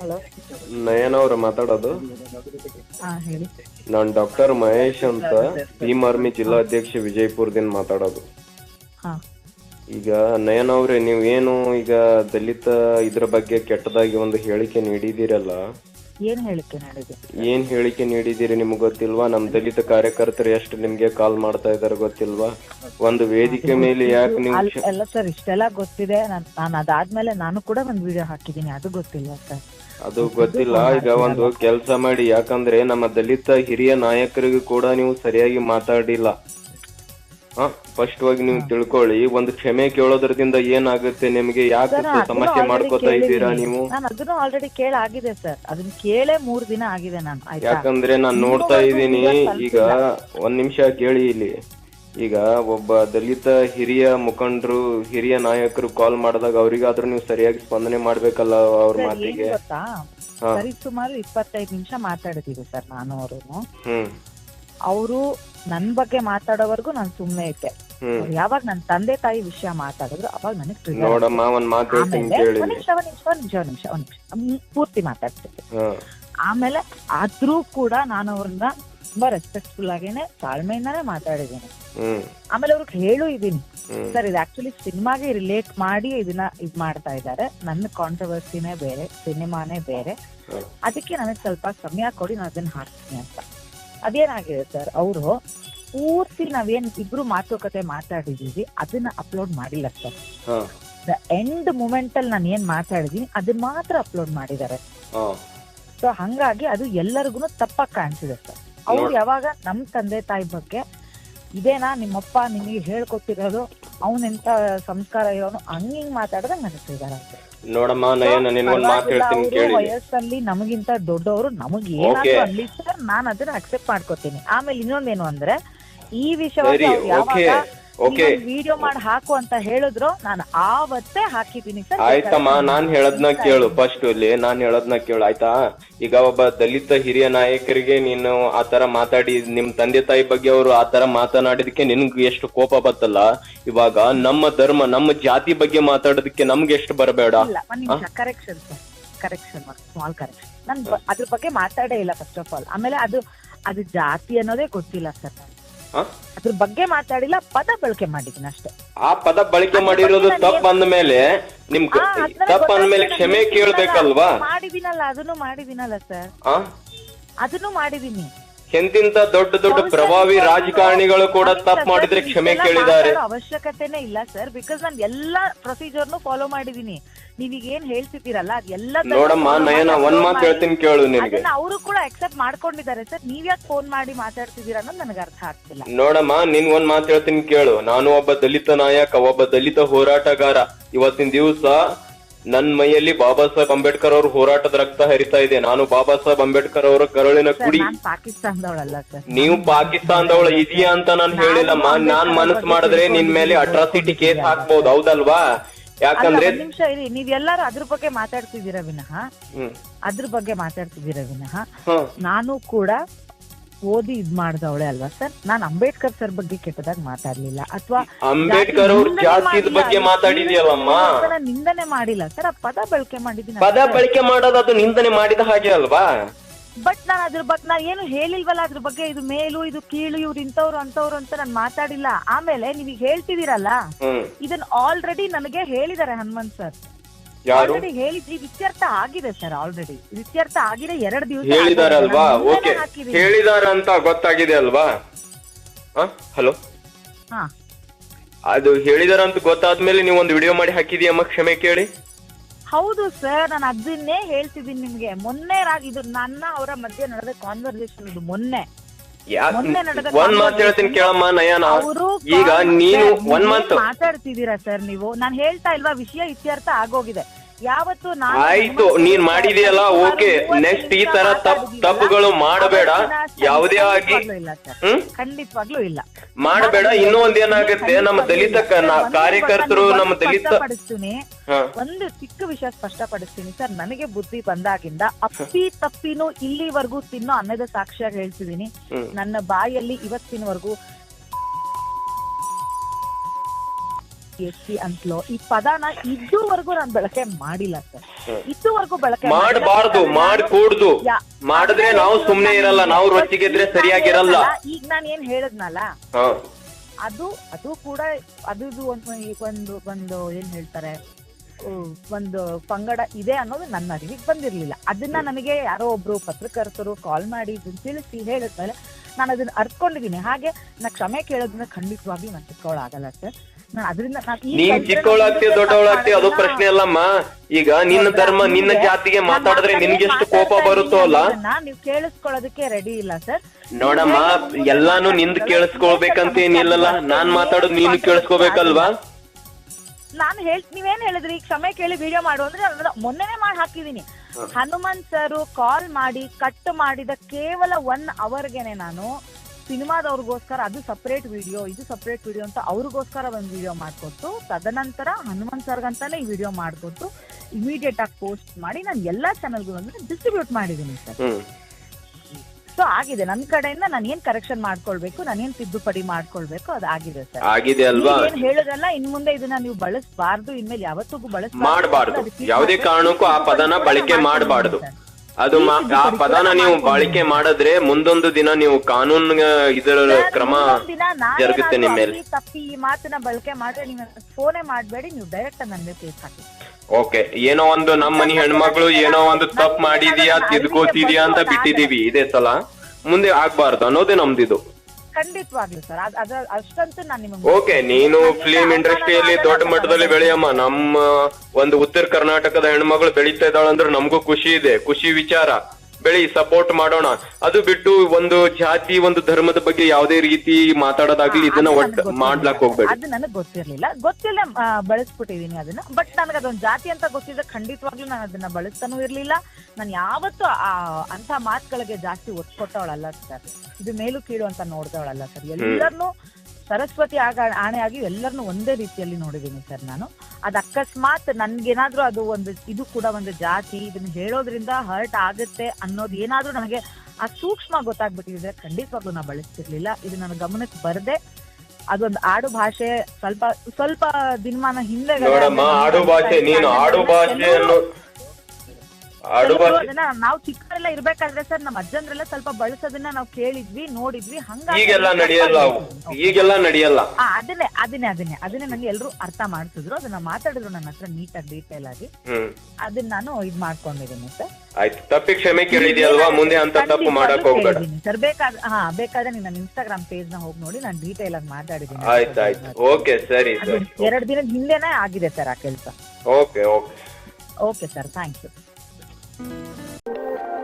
Hello? ನಯನ ಅವ್ರ ಮಾತಾಡೋದು. ನಾನ್ ಹೇಳಿ. ನಾನು ಡಾಕ್ಟರ್ ಮಹೇಶ್ ಅಂತ ಭೀಮ್ ಆರ್ಮಿ ಜಿಲ್ಲಾಧ್ಯಕ್ಷ ವಿಜಯಪುರದಿಂದ ಮಾತಾಡೋದು. ಹಾ. ಈಗ ನಯನ ಅವ್ರೆ ನೀವು ಏನು ಈಗ ದಲಿತ ಇದ್ರ ಬಗ್ಗೆ ಕೆಟ್ಟದಾಗಿ ಒಂದು ಹೇಳಿಕೆ ನೀಡಿದಿರಲ್ಲ ಏನ್ ಹೇಳಿಕೆ ನೀಡಿದೆ ಏನ್ ಹೇಳಿಕೆ ನೀಡಿದಿರಿ ನಿಮ್ಗೆ ಗೊತ್ತಿಲ್ವಾ? ನಮ್ ದಲಿತ ಕಾರ್ಯಕರ್ತರು ಎಷ್ಟು ನಿಮ್ಗೆ ಕಾಲ್ ಮಾಡ್ತಾ ಇದಾರೆ ಗೊತ್ತಿಲ್ವಾ? ಒಂದು ವೇದಿಕೆ ಮೇಲೆ ಯಾಕೆ ನೀವು ಅಲ್- ಸರ್ ಇಷ್ಟೆಲ್ಲ ಗೊತ್ತಿದೆ. ನಾನ್ ನಾನು ಅದಾದ್ಮೇಲೆ ನಾನು ಕೂಡ ಒಂದ್ ವಿಡಿಯೋ ಹಾಕಿದ್ದೀನಿ. ಅದು ಗೊತ್ತಿಲ್ಲ ಸರ್. ಅದು ಗೊತ್ತಿಲ್ಲ. ಈಗ ಒಂದು ಕೆಲಸ ಮಾಡಿ. ಯಾಕಂದ್ರೆ ನಮ್ಮ ದಲಿತ ಹಿರಿಯ ನಾಯಕರಿಗೂ ಕೂಡ ನೀವು ಸರಿಯಾಗಿ ಮಾತಾಡಿಲ್ಲ. ಹ ಹೋಗಿ ನೀವು ತಿಳ್ಕೊಳ್ಳಿ. ಒಂದು ಕ್ಷಮೆ ಕೇಳೋದ್ರದಿಂದ ಏನಾಗುತ್ತೆ ನಿಮಗೆ? ಯಾಕೆ ಸಮಸ್ಯೆ ಮಾಡ್ಕೋತಾ ಇದ್ದೀರಾ ನೀವು? ನಾನು ಅದನ್ನು ಆಲ್ರೆಡಿ ಕೇಳಾಗಿದೆ ಸರ್. ಅದನ್ನ ಕೇಳೇ ಮೂರ್ ದಿನ ಆಗಿದೆ ನಾನು ಆಯ್ತಾ? ಯಾಕಂದ್ರೆ ನಾನು ನೋಡ್ತಾ ಇದ್ದೀನಿ. ಈಗ ಒಂದ್ ನಿಮಿಷ ಕೇಳಿ ಇಲ್ಲಿ. ಈಗ ಒಬ್ಬ ದಲಿತ ಹಿರಿಯ ಮುಖಂಡರು ಹಿರಿಯ ನಾಯಕರು ಕಾಲ್ ಮಾಡಿದಾಗ ಅವರಿಗಾದ್ರೂ ನೀವು ಸರಿಯಾಗಿ ಸ್ಪಂದನೆ ಮಾಡ್ಬೇಕಲ್ಲ ಅವ್ರ ಮಾತಿಗೆ? ಗೊತ್ತಾ? ಹಾ. ಸರಿ ಸುಮಾರು ಇಪ್ಪತ್ತೈದು ನಿಮಿಷ ಮಾತಾಡಿದೀವಿ ಸರ್ ನಾನು ಅವರು ಹ್ಮ್. ಅವರು ನನ್ ಬಗ್ಗೆ ಮಾತಾಡೋವರೆಗೂ ನಾನು ಸುಮ್ಮನೆ ಇದ್ದೆ. ಯಾವಾಗ ನನ್ನ ತಂದೆ ತಾಯಿ ವಿಷಯ ಮಾತಾಡಿದ್ರು ಅವಾಗ ನನಗೆ ನಿಮಿಷ ಒಂದ್ ನಿಮಿಷ ಒಂದ್ ನಿಮಿಷ ಒಂದ್ ನಿಮಿಷ ಒಂದ್ ನಿಮಿಷ. ಪೂರ್ತಿ ಮಾತಾಡ್ತಿದ್ದೆ. ಆಮೇಲೆ ಆದ್ರೂ ಕೂಡ ನಾನು ಅವ್ರನ್ನ ತುಂಬಾ ರೆಸ್ಪೆಕ್ಟ್ಫುಲ್ ಆಗೇನೆ ತಾಳ್ಮೆಯಿಂದಾನೇ ಮಾತಾಡಿದ್ದೀನಿ. ಆಮೇಲೆ ಅವ್ರಿಗೆ ಹೇಳು ಇದೀನಿ. ಸರ್ ಇದು ಆಕ್ಚುಲಿ ಸಿನಿಮಾಗೆ ರಿಲೇಟ್ ಮಾಡಿ ಇದನ್ನ ಇದ್ ಮಾಡ್ತಾ ಇದ್ದಾರೆ. ನನ್ನ ಕಾಂಟ್ರವರ್ಸಿನೇ ಬೇರೆ ಸಿನಿಮಾನೇ ಬೇರೆ. ಅದಕ್ಕೆ ನನಗೆ ಸ್ವಲ್ಪ ಸಮಯ ಕೊಡಿ ನಾನು ಅದನ್ನ ಹಾಕ್ತೀನಿ ಅಂತ. ಅದೇನಾಗಿದೆ ಸರ್ ಅವರು ಪೂರ್ತಿ ನಾವೇನ್ ಇಬ್ರು ಮಾತುಕತೆ ಮಾತಾಡಿದೀವಿ ಅದನ್ನ ಅಪ್ಲೋಡ್ ಮಾಡಿಲ್ಲ ಸರ್. ದ ಎಂಡ್ ಮೂಮೆಂಟ್ ಅಲ್ಲಿ ನಾನು ಏನ್ ಮಾತಾಡಿದೀನಿ ಅದನ್ನ ಮಾತ್ರ ಅಪ್ಲೋಡ್ ಮಾಡಿದ್ದಾರೆ. ಸೊ ಹಂಗಾಗಿ ಅದು ಎಲ್ಲರಿಗೂ ತಪ್ಪಾಗಿ ಕಾಣಿಸಿದೆ ಸರ್. ಅವ್ರು ಯಾವಾಗ ನಮ್ ತಂದೆ ತಾಯಿ ಬಗ್ಗೆ ಇದೇನಾ ನಿಮ್ಮಪ್ಪ ನಿಮಗೆ ಹೇಳ್ಕೊಟ್ಟಿರೋದು ಅವನೆಂತ ಸಂಸ್ಕಾರ ಇರೋನು ಹಂಗಿಂಗ್ ಮಾತಾಡದ ನನಸಿದಾರೆ ನೋಡಮ್ಮ ನಯನ ನಿನ್ಗೊಂದ್ ಮಾತು ಹೇಳ್ತೀನಿ ಕೇಳಿ ವಯಸ್ಸಲ್ಲಿ ನಮಗಿಂತ ದೊಡ್ಡವರು ನಮಗ್. ಏನಾದ್ರು ಅನ್ಲಿ ಸರ್ ನಾನು ಅದನ್ನ ಅಕ್ಸೆಪ್ಟ್ ಮಾಡ್ಕೋತೀನಿ. ಆಮೇಲೆ ಇನ್ನೊಂದೇನು ಅಂದ್ರೆ ಈ ವಿಷಯವಾಗಿ ವಿಡಿಯೋ ಮಾಡಿ ಹಾಕು ಅಂತ ಹೇಳಿದ್ರು ನಾನು ಆವತ್ತೇ ಹಾಕಿದ್ದೀನಿ ಸರ್. ಆಯ್ತಮ್ಮ ನಾನ್ ಹೇಳದ್ನ ಕೇಳು ಫಸ್ಟ್ ಇಲ್ಲಿ ನಾನ್ ಹೇಳದ್ನ ಕೇಳು ಆಯ್ತಾ? ಈಗ ಒಬ್ಬ ದಲಿತ ಹಿರಿಯ ನಾಯಕರಿಗೆ ನೀನು ಆತರ ಮಾತಾಡಿ ನಿಮ್ ತಂದೆ ತಾಯಿ ಬಗ್ಗೆ ಅವರು ಆತರ ಮಾತನಾಡಿದಕ್ಕೆ ನಿನ್ಗೆ ಎಷ್ಟು ಕೋಪ ಬತ್ತಲ್ಲ? ಇವಾಗ ನಮ್ಮ ಧರ್ಮ ನಮ್ಮ ಜಾತಿ ಬಗ್ಗೆ ಮಾತಾಡೋದಕ್ಕೆ ನಮ್ಗೆ ಎಷ್ಟು ಬರಬೇಡ? ಕರೆಕ್ಷನ್ ಕರೆಕ್ಷನ್ ಸ್ಮಾಲ್ ಕರೆಕ್ಷನ್ ನಾನು ಅದ್ರ ಬಗ್ಗೆ ಮಾತಾಡೇ ಇಲ್ಲ ಫಸ್ಟ್ ಆಫ್ ಆಲ್ ಆಮೇಲೆ ಅದು ಅದು ಜಾತಿ ಅನ್ನೋದೇ ಗೊತ್ತಿಲ್ಲ ಸರ್ ಅದ್ರ ಬಗ್ಗೆ ಮಾತಾಡಿಲ್ಲ ಪದ ಬಳಕೆ ಮಾಡಿದ್ದೀನಿ ಅಷ್ಟೇ. ಆ ಪದ ಬಳಕೆ ಮಾಡಿರೋದು ತಪ್ಪ ಅಂದ ಮೇಲೆ ನಿಮ್ ತಪ್ಪ ಅಂದ್ಮೇಲೆ ಕ್ಷಮೆ ಕೇಳ್ಬೇಕಲ್ವಾ? ಮಾಡಿದೀನಲ್ಲ ಅದನ್ನು ಮಾಡಿದಿನಲ್ಲ ಸರ್. ಅದನ್ನು ಮಾಡಿದೀನಿ ಎಂತಿಂತ ದೊಡ್ಡ ದೊಡ್ಡ ಪ್ರಭಾವಿ ರಾಜಕಾರಣಿಗಳು ಕೂಡ ತಪ್ಪು ಮಾಡಿದ್ರೆ ಕ್ಷಮೆ ಕೇಳಿದ್ದಾರೆ. ಅವಶ್ಯಕತೆನೇ ಇಲ್ಲ ಸರ್ ಬಿಕಾಸ್ ನಾನು ಎಲ್ಲಾ ಪ್ರೊಸೀಜರ್ನು ಫಾಲೋ ಮಾಡಿದೀನಿ ನೀವೀಗ ಏನ್ ಹೇಳ್ತಿದ್ದೀರಲ್ಲ ಅದೆಲ್ಲ ಎಲ್ಲ ನೋಡಮ್ಮ ನಯನ ಒಂದ್ ಮಾತು ಹೇಳ್ತೀನಿ ಕೇಳು ನಿಮಗೆ ಅವರು ಕೂಡ ಅಕ್ಸೆಪ್ಟ್ ಮಾಡ್ಕೊಂಡಿದ್ದಾರೆ ಸರ್ ನೀವ್ಯಾಕ್ ಫೋನ್ ಮಾಡಿ ಮಾತಾಡ್ತಿದ್ದೀರಾ ಅನ್ನೋದು ನನಗೆ ಅರ್ಥ ಆಗ್ತಿಲ್ಲ. ನೋಡಮ್ಮ ನಿನ್ ಒಂದ್ ಮಾತು ಹೇಳ್ತೀನಿ ಕೇಳು. ನಾನು ಒಬ್ಬ ದಲಿತ ನಾಯಕ ಒಬ್ಬ ದಲಿತ ಹೋರಾಟಗಾರ. ಇವತ್ತಿನ ದಿವಸ ನನ್ ಮೈಯಲ್ಲಿ ಬಾಬಾ ಸಾಹೇಬ್ ಅಂಬೇಡ್ಕರ್ ಅವ್ರ ಹೋರಾಟದ ರಕ್ತ ಹರಿತಾ ಇದೆ. ನಾನು ಬಾಬಾ ಸಾಹೇಬ್ ಅಂಬೇಡ್ಕರ್ ಅವರ ಕರುಳಿನ ಕುಡಿ ಪಾಕಿಸ್ತಾನದವಳಲ್ಲ ಸರ್. ನೀವು ಪಾಕಿಸ್ತಾನದವಳ ಇದೆಯಾ ಅಂತ ನಾನು ಹೇಳಿಲ್ಲಮ್ಮ ನಾನ್ ಮನಸ್ಸು ಮಾಡಿದ್ರೆ ನಿನ್ ಮೇಲೆ ಅಟ್ರಾಸಿಟಿ ಕೇಸ್ ಹಾಕ್ಬಹುದು ಹೌದಲ್ವಾ ಯಾಕಂದ್ರೆ ಒಂದ್ ನಿಮಿಷ ಇರಿ ನೀವೆಲ್ಲರೂ ಅದ್ರ ಬಗ್ಗೆ ಮಾತಾಡ್ತಿದ್ದೀರಾ ವಿನಃ? ಅದ್ರ ಬಗ್ಗೆ ಮಾತಾಡ್ತಿದ್ದೀರಾ ವಿನಃ? ನಾನು ಕೂಡ ಓದಿ ಇದ್ ಮಾಡ್ದವಳೆ ಅಲ್ವಾ ಸರ್? ನಾನ್ ಅಂಬೇಡ್ಕರ್ ಸರ್ ಬಗ್ಗೆ ಕೆಟ್ಟದಾಗ ಮಾತಾಡ್ಲಿಲ್ಲ. ಅಥವಾ ಅಂಬೇಡ್ಕರ್ ಬಗ್ಗೆ ಮಾತಾಡಿದ್ಯಲ್ಲಮ್ಮ? ನಿಂದನೆ ಮಾಡಿಲ್ಲ ಸರ್. ಆ ಪದ ಬಳಕೆ ಮಾಡಿದ್ದೀನಿ ಪದ ಬಳಕೆ ಮಾಡೋದು ಅದು ನಿಂದನೆ ಮಾಡಿದ ಹಾಗೆ ಅಲ್ವಾ? ಬಟ್ ನಾನು ಅದ್ರ ಬಗ್ಗೆ ನಾನು ಏನು ಹೇಳಿಲ್ವಲ್ಲ ಅದ್ರ ಬಗ್ಗೆ? ಇದು ಮೇಲು ಇದು ಕೀಳು ಇವ್ರು ಇಂಥವ್ರು ಅಂತವ್ರು ಅಂತ ನಾನು ಮಾತಾಡಿಲ್ಲ. ಆಮೇಲೆ ನೀವೀಗ ಹೇಳ್ತಿದ್ದೀರಲ್ಲ? ಇದನ್ನ ಆಲ್ರೆಡಿ ನನಗೆ ಹೇಳಿದ್ದಾರೆ ಹನುಮಂತ್ ಸರ್. ಆಲ್ರೆಡಿ ಹೇಳಿದ್ರಿ ಇತ್ಯರ್ಥ ಆಗಿದೆ ಸರ್ ಆಲ್ರೆಡಿ ಇತ್ಯರ್ಥ ಆಗಿದೆ ಎರಡು ದಿವಸ ಹೇಳಿದಾರಲ್ವಾ? ಓಕೆ. ಹೇಳಿದಾರ ಅಂತ ಗೊತ್ತಾಗಿದೆ ಅಲ್ವಾ? ಹಲೋ? ಹಾ. ಅದು ಹೇಳಿದಾರ ಅಂತ ಗೊತ್ತಾದ್ಮೇಲೆ ನೀವು ಒಂದು ವಿಡಿಯೋ ಮಾಡಿ ಹಾಕಿದೀಯಮ್ಮ ಕ್ಷಮೆ ಕೇಳಿ. ಹೌದು ಸರ್ ನಾನು ಅದನ್ನೇ ಹೇಳ್ತಿದ್ದೀನಿ ನಿಮ್ಗೆ. ಮೊನ್ನೆ ಇದು ನನ್ನ ಅವರ ಮಧ್ಯೆ ನಡೆದ ಕಾನ್ವರ್ಸೇಷನ್ ಇದು ಮೊನ್ನೆ. ಒಂದ್ ಮಾತು ಹೇಳ್ತೀನಿ ಕೇಳಮ್ಮ ನಯನ. ಅವರು ಈಗ ನೀನು ಒಂದ್ ಮಂತ್. ಮಾತಾಡ್ತಿದ್ದೀರಾ ಸರ್ ನೀವು? ನಾನು ಹೇಳ್ತಾ ಇಲ್ವಾ ವಿಷಯ ಇತ್ಯರ್ಥ ಆಗೋಗಿದೆ. ಯಾವತ್ತು ಆಯ್ತು ನೀನ್ ಮಾಡಿದೆಯಲ್ಲ ಓಕೆ. ನೆಕ್ಸ್ಟ್ ಈ ತರ ತಪ್ ತಪ್ಪುಗಳು ಮಾಡಬೇಡ. ಯಾವುದೇ ಆಗಿ ಖಂಡಿತವಾಗ್ಲೂ ಇಲ್ಲ. ಮಾಡಬೇಡ ಇನ್ನೂ ಒಂದ್ ಏನಾಗುತ್ತೆ? ನಮ್ಮ ದಲಿತ ಕಾರ್ಯಕರ್ತರು ನಮ್ಮ ದಲಿತ ಒಂದು ಚಿಕ್ಕ ವಿಷಯ ಸ್ಪಷ್ಟಪಡಿಸ್ತೀನಿ ಸರ್ ನನಗೆ ಬುದ್ಧಿ ಬಂದಾಗಿಂದ ಅಪ್ಪಿ ತಪ್ಪಿನೂ ಇಲ್ಲಿವರೆಗೂ ತಿನ್ನೋ ಅನ್ನದ ಸಾಕ್ಷ್ಯ ಹೇಳ್ತಿದ್ದೀನಿ. ನನ್ನ ಬಾಯಲ್ಲಿ ಇವತ್ತಿನವರೆಗೂ ಎಸ್ ಸಿ ಅಂತಲೋ ಈ ಪದಾನ ಇದುವರೆಗೂ ನಾನು ಬಳಕೆ ಮಾಡಿಲ್ಲ ಸರ್. ಇದುವರೆಗೂ ಬಳಕೆ ಮಾಡಬಾರದು ಮಾಡ್ಕೂಡ್ದು. ಮಾಡಿದ್ರೆ ನಾವು ಸುಮ್ಮನೆ ಇರಲ್ಲ ನಾವು ರೊಚ್ಚಿಗೆದ್ರೆ ಸರಿಯಾಗಿರಲ್ಲ. ಈಗ ನಾನು ಏನ್ ಹೇಳದ್ನಲ್ಲ ಅದು ಅದು ಕೂಡ ಅದು ಒಂದು ಒಂದು ಒಂದು ಏನ್ ಹೇಳ್ತಾರೆ ಒಂದು ಪಂಗಡ ಇದೆ ಅನ್ನೋದು ನನ್ನ ಅರಿವಿಗೆ ಬಂದಿರ್ಲಿಲ್ಲ. ಅದನ್ನ ನನಗೆ ಯಾರೋ ಒಬ್ರು ಪತ್ರಕರ್ತರು ಕಾಲ್ ಮಾಡಿ ಇದನ್ನ ತಿಳಿಸಿ ಹೇಳಿದ್ಮೇಲೆ ನಾನು ಅದನ್ನ ಅರ್ಕೊಂಡಿದ್ದೀನಿ ಹಾಗೆ ನಾ ಕ್ಷಮೆ ಕೇಳೋದನ್ನ ಖಂಡಿತವಾಗಿ ನಾನು ತಿಳ್ಕೊಳ್ಳಾಗಲ್ಲ ಸರ್. ಅದರಿಂದ ನಾನ್ ಚಿಕ್ಕವಳಾಗ್ತಿ ದೊಡ್ಡವಳಾಗ್ತಿ ಅದು ಪ್ರಶ್ನೆ ಅಲ್ಲಮ್ಮ. ಈಗ ನಿನ್ನ ಧರ್ಮ ನಿನ್ನ ಜಾತಿಗೆ ಮಾತಾಡಿದ್ರೆ ನಿನ್ಗೆಷ್ಟು ಕೋಪ ಬರುತ್ತೋ ಅಲ್ಲ? ನೀವು ಕೇಳಿಸ್ಕೊಳ್ಳೋದಕ್ಕೆ ರೆಡಿ ಇಲ್ಲ ಸರ್ ನೋಡಮ್ಮ ಎಲ್ಲಾನು ನಿಂದ್ ಕೇಳಿಸ್ಕೊಳ್ಬೇಕಂತ ಏನಿಲ್ಲಲ್ಲ ನಾನ್ ಮಾತಾಡೋದು ನೀನು ಕೇಳಿಸ್ಕೋಬೇಕಲ್ವಾ ನಾನು ಹೇಳ್ ನೀವೇನ್ ಹೇಳಿದ್ರಿ? ಕ್ಷಮೆ ಕೇಳಿ ವಿಡಿಯೋ ಮಾಡು ಅಂದ್ರೆ ನಾನು ಮೊನ್ನೆನೇ ಮಾಡಿ ಹಾಕಿದೀನಿ ಹನುಮಂತ್ ಸರ್ ಕಾಲ್ ಮಾಡಿ ಕಟ್ ಮಾಡಿದ ಕೇವಲ ಒನ್ ಅವರ್ಗೆನೆ ನಾನು. ಸಿನಿಮಾದವ್ರಿಗೋಸ್ಕರ ಅದು ಸಪ್ರೇಟ್ ವಿಡಿಯೋ ಇದು ಸಪ್ರೇಟ್ ವಿಡಿಯೋ ಅಂತ ಅವ್ರಿಗೋಸ್ಕರ ಒಂದು ವಿಡಿಯೋ ಮಾಡಿಕೊಟ್ಟು ತದನಂತರ ಹನುಮಂತ್ ಸರ್ಗಂತಾನೆ ಈ ವಿಡಿಯೋ ಮಾಡಿಕೊಟ್ಟು ಇಮಿಡಿಯೇಟ್ ಆಗಿ ಪೋಸ್ಟ್ ಮಾಡಿ ನಾನು ಎಲ್ಲಾ ಚಾನಲ್ಗೂ ಡಿಸ್ಟ್ರಿಬ್ಯೂಟ್ ಮಾಡಿದ್ದೀನಿ ಸರ್ ಸೊ ಆಗಿದೆ. ನನ್ನ ಕಡೆಯಿಂದ ನಾನು ಏನ್ ಕರೆಕ್ಷನ್ ಮಾಡ್ಕೊಳ್ಬೇಕು ನಾನು ಏನ್ ತಿದ್ದುಪಡಿ ಮಾಡ್ಕೊಳ್ಬೇಕು ಅದು ಆಗಿದೆ ಸರ್ ಆಗಿದೆ ಅಲ್ವಾ? ಏನ್ ಹೇಳೋದಲ್ಲ ಇನ್ ಮುಂದೆ ಇದನ್ನ ನೀವು ಬಳಸಬಾರ್ದು ಇನ್ಮೇಲೆ ಯಾವತ್ತಿಗೂ ಬಳಸಬಾರ್ದು ಮಾಡಬಾರ್ದು. ಯಾವುದೇ ಕಾರಣಕ್ಕೂ ಆ ಪದನ ಬಳಕೆ ಮಾಡಬಾರ್ದು. ಅದು ಆ ಪದನ ನೀವು ಬಳಕೆ ಮಾಡಿದ್ರೆ ಮುಂದೊಂದು ದಿನ ನೀವು ಕಾನೂನು ಇದರ ಕ್ರಮ ಜರುಗುತ್ತೆ ನಿಮ್ಮ ಮೇಲೆ. ತಪ್ಪಿ ಈ ಮಾತನ್ನ ಬಳಕೆ ಮಾಡಿದ್ರೆ ನೀವು ಫೋನೇ ಮಾಡಬೇಡಿ ನೀವು ಡೈರೆಕ್ಟ್ ನನ್ನ ಮೇಲೆ ಕೇಸ್ ಹಾಕಿ. ಓಕೆ ಏನೋ ಒಂದು ನಮ್ಮ ಮನಿ ಹೆಣ್ಮಕ್ಳು ಏನೋ ಒಂದು ತಪ್ಪು ಮಾಡಿದ್ಯಾ ತಿದ್ಕೋತಿದ್ಯಾ ಅಂತ ಬಿಟ್ಟಿದೀವಿ ಇದೇ ಸಲ. ಮುಂದೆ ಆಗ್ಬಾರ್ದು ಅನ್ನೋದೇ ನಮ್ದಿದು. ಖಂಡಿತವಾಗ್ಲು ಸರ್. ಅದ ಅಷ್ಟಂತೂ ನಾನು ನಿಮಗೆ ಓಕೆ ನೀನು ಫಿಲಿಂ ಇಂಡಸ್ಟ್ರಿಯಲ್ಲಿ ದೊಡ್ಡ ಮಟ್ಟದಲ್ಲಿ ಬೆಳೆಯಮ್ಮ. ನಮ್ಮ ಒಂದು ಉತ್ತರ ಕರ್ನಾಟಕದ ಹೆಣ್ಮಗಳು ಬೆಳೀತಾ ಇದ್ದಾಳಂದ್ರೆ ನಮಗೂ ಖುಷಿ ಇದೆ. ಖುಷಿ ವಿಚಾರ. ಬೆಳಿ ಸಪೋರ್ಟ್ ಮಾಡೋಣ. ಅದು ಬಿಟ್ಟು ಒಂದು ಜಾತಿ ಒಂದು ಧರ್ಮದ ಬಗ್ಗೆ ಯಾವುದೇ ರೀತಿ ಮಾತಾಡೋದಾಗ್ಲಿ ಇದನ್ನ ಒಟ್ಟು ಮಾಡ್ಲಾಕ್ ಹೋಗ್ಬೇಡಿ. ಅದು ನನಗೆ ಗೊತ್ತಿರ್ಲಿಲ್ಲ. ಗೊತ್ತಿಲ್ಲ ಬಳಸ್ಬಿಟ್ಟಿದೀನಿ ಅದನ್ನ. ಬಟ್ ನನಗೆ ಅದೊಂದು ಜಾತಿ ಅಂತ ಗೊತ್ತಿದ್ರೆ ಖಂಡಿತವಾಗ್ಲೂ ನಾನು ಅದನ್ನ ಬಳಸ್ತಾನೂ ಇರ್ಲಿಲ್ಲ. ನಾನು ಯಾವತ್ತು ಆ ಅಂತ ಮಾತುಗಳಿಗೆ ಜಾಸ್ತಿ ಒತ್ತು ಕೊಟ್ಟವಳಲ್ಲ ಸರ್. ಇದು ಮೇಲು ಕೀಳು ಅಂತ ನೋಡ್ದವಳಲ್ಲ ಸರ್. ಎಲ್ಲರನ್ನೂ ಸರಸ್ವತಿ ಆಗ ಆಣೆಯಾಗಿ ಎಲ್ಲರನ್ನು ಒಂದೇ ರೀತಿಯಲ್ಲಿ ನೋಡಿದ್ದೀನಿ ಸರ್ ನಾನು. ಅದು ಅಕಸ್ಮಾತ್ ನನ್ಗೇನಾದ್ರೂ ಅದು ಒಂದು ಇದು ಕೂಡ ಒಂದು ಜಾತಿ ಇದನ್ನ ಹೇಳೋದ್ರಿಂದ ಹರ್ಟ್ ಆಗುತ್ತೆ ಅನ್ನೋದು ಏನಾದ್ರೂ ನನಗೆ ಆ ಸೂಕ್ಷ್ಮ ಗೊತ್ತಾಗ್ಬಿಟ್ಟಿದ್ರೆ ಖಂಡಿತವಾಗ್ಲೂ ನಾ ಬಳಸ್ತಿರ್ಲಿಲ್ಲ. ಇದು ನನ್ನ ಗಮನಕ್ಕೆ ಬರದೆ. ಅದೊಂದು ಆಡು ಭಾಷೆ ಸ್ವಲ್ಪ ಸ್ವಲ್ಪ ದಿನಮಾನ ಹಿಂದೆ ನಾವು ಚಿಕ್ಕವರೆಲ್ಲ ಇರ್ಬೇಕಾದ್ರೆ ಸರ್ ನಮ್ಮ ಅಜ್ಜಂದ್ರೆಲ್ಲ ಸ್ವಲ್ಪ ಬಳಸೋದನ್ನ ನಾವು ಕೇಳಿದ್ವಿ ನೋಡಿದ್ವಿ ಹಂಗಾಗಿ ಈಗೆಲ್ಲ ನಡೆಯಲ್ಲ ಅವು. ಈಗೆಲ್ಲ ನಡೆಯಲ್ಲ. ಆ, ಅದನ್ನೇ ಅದನ್ನೇ ಅದನ್ನೇ ಅದನ್ನೇ ನನ್ಗೆ ಎಲ್ರು ಅರ್ಥ ಮಾಡಿಸಿದ್ರು. ಅದನ್ನ ಮಾತಾಡಿದ್ರು ನನ್ನ ಹತ್ರ ನೀಟಾಗಿ ಡೀಟೇಲ್ ಆಗಿ. ಹ್ಮ್. ಅದನ್ನ ನಾನು ಇದ್ ಮಾಡ್ಕೊಂಡಿದ್ದೀನಿ ಸರ್. ಆಯ್ತು. ತಪ್ಪಿ ಕ್ಷಮೆ ಕೇಳಿದ್ಯಲ್ವಾ? ಮುಂದೆ ಅಂತ ತಪ್ಪು ಮಾಡಕ್ ಹೋಗ್ಬೇಡ. ಸರ್. ಬೇಕಾದ್ರೆ ಹಾ ಬೇಕಾದ್ರೆ ನೀನ್ ನನ್ನ ಇನ್ಸ್ಟಾಗ್ರಾಮ್ ಪೇಜ್ನ ಹೋಗಿ ನೋಡಿ ನಾನು ಡೀಟೇಲ್ ಆಗಿ ಮಾತಾಡಿದ್ದೀನಿ. ಆಯ್ತು ಆಯ್ತು. ಓಕೆ ಸರಿ ಎರಡು ದಿನದ ಹಿಂದೆನೇ ಆಗಿದೆ ಸರ್ ಆ ಕೆಲಸ. Okay okay. Okay sir thank you Música